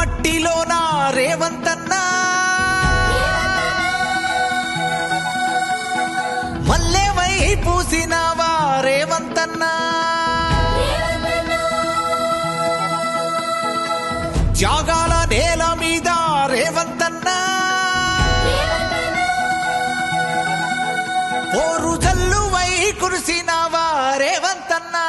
మట్టిలోన రేవంతన్నా. మల్లెవై పూసినావా రేవంతన్నా. త్యాగాల నేల మీద రేవంతన్నా. పోరు జల్లువై కురిసినావా రేవంతన్నా.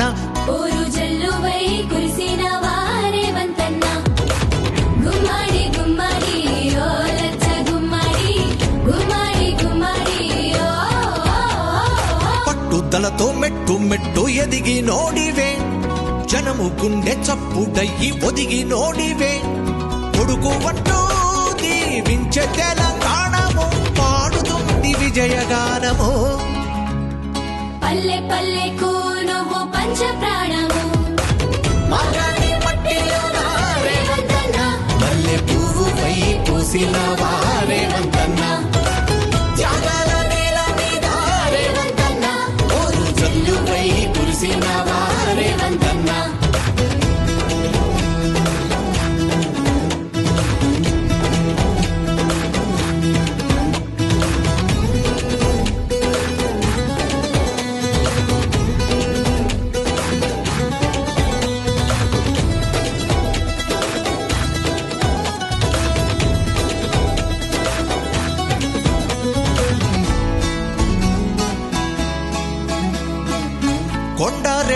రేవంతన్నా ఊరు జల్లువై కురిసిన వారేవంతన్న గుమ్మడి గుమ్మడి ఓ లచ్చ గుమ్మడి. గుమ్మడి గుమ్మడి ఓ పట్టుదలతో మెట్టు మెట్టు ఎదిగి నోడివే. జనము గుండె చప్పుడయ్యి ఒదిగి నోడివే. కొడుకు వంటూ దీవించే తెలంగాణము పాడుతుంది విజయగానము. పల్లె పల్లెకు నువ్వు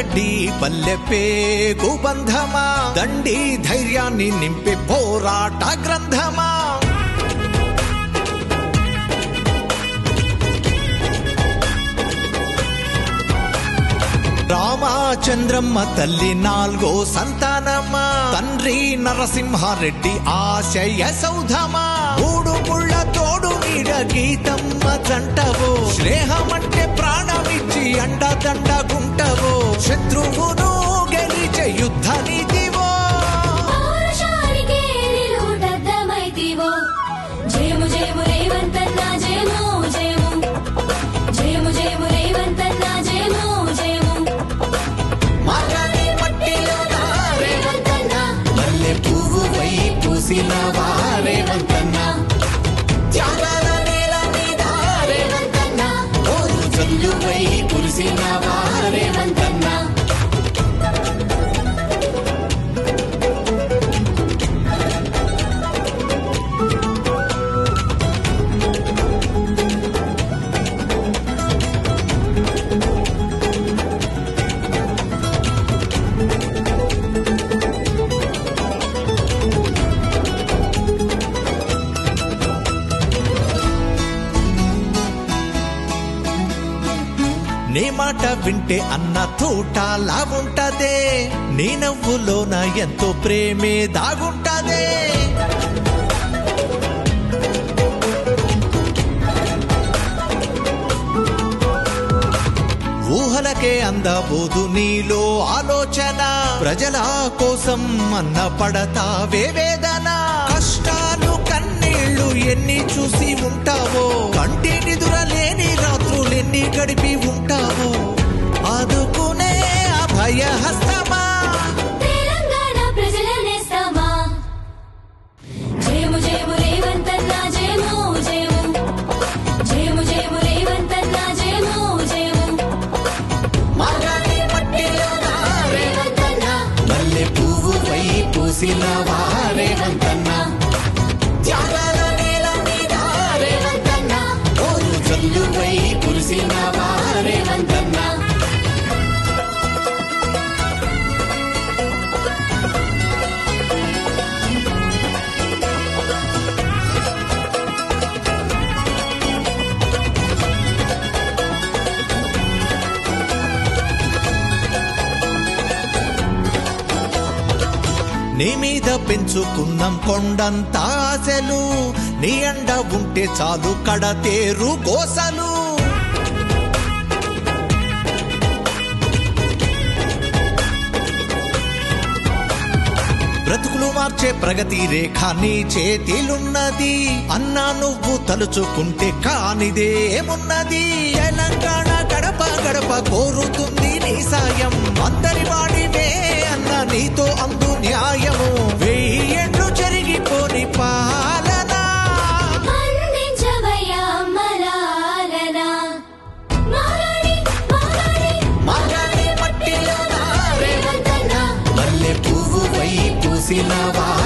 గడ్డి పల్లె పేగు బంధమా? దండి ధైర్యాన్ని నింపే పోరాట గ్రంథమా? రామచంద్రమ్మ తల్లి నాలుగో సంతానమా? తండ్రి నరసింహారెడ్డి ఆశయ సౌధమా? మూడు ముళ్ళ తోడు నీడ గీతమ్మ జంటవో? స్నేహమంటే ప్రాణమిచ్చి అండదండగుంటవో? శత్రువును గెలిచే యుద్ధ నీతివో మాట వింటే అన్న తోటలా ఉంటదే నీ నవ్వులోన ఎంతో ప్రేమే దాగుంటదే. ఊహలకే అందబోదు నీలో ఆలోచన. ప్రజల కోసం అన్న పడతావే వేదన కష్టాలు కన్నీళ్ళు ఎన్ని చూసి ఉంటావో. కంటి నిదురలేని రాత్రులు రాత్రులెన్ని గడిపి ఉంటావో ఆదుకునే అభయ హస్తమా తెలంగాణ ప్రజల నేస్తమా జయము జయము రేవంతన్న జయము జయము. జయము జయము రేవంతన్న జయము జయము. మాగాణి మట్టిలోన రేవంతన్న మల్లె పువ్వు పై పూసిన నీ మీద పెంచుకున్నాం కొండంత ఆశలు నీ అండ ఉంటే చాలు కడతేరు గోసలు బ్రతుకులు మార్చే ప్రగతి రేఖ నీ చేతిలున్నది అన్నా నువ్వు తలుచుకుంటే కానిదేమున్నది. తెలంగాణ గడప சினவா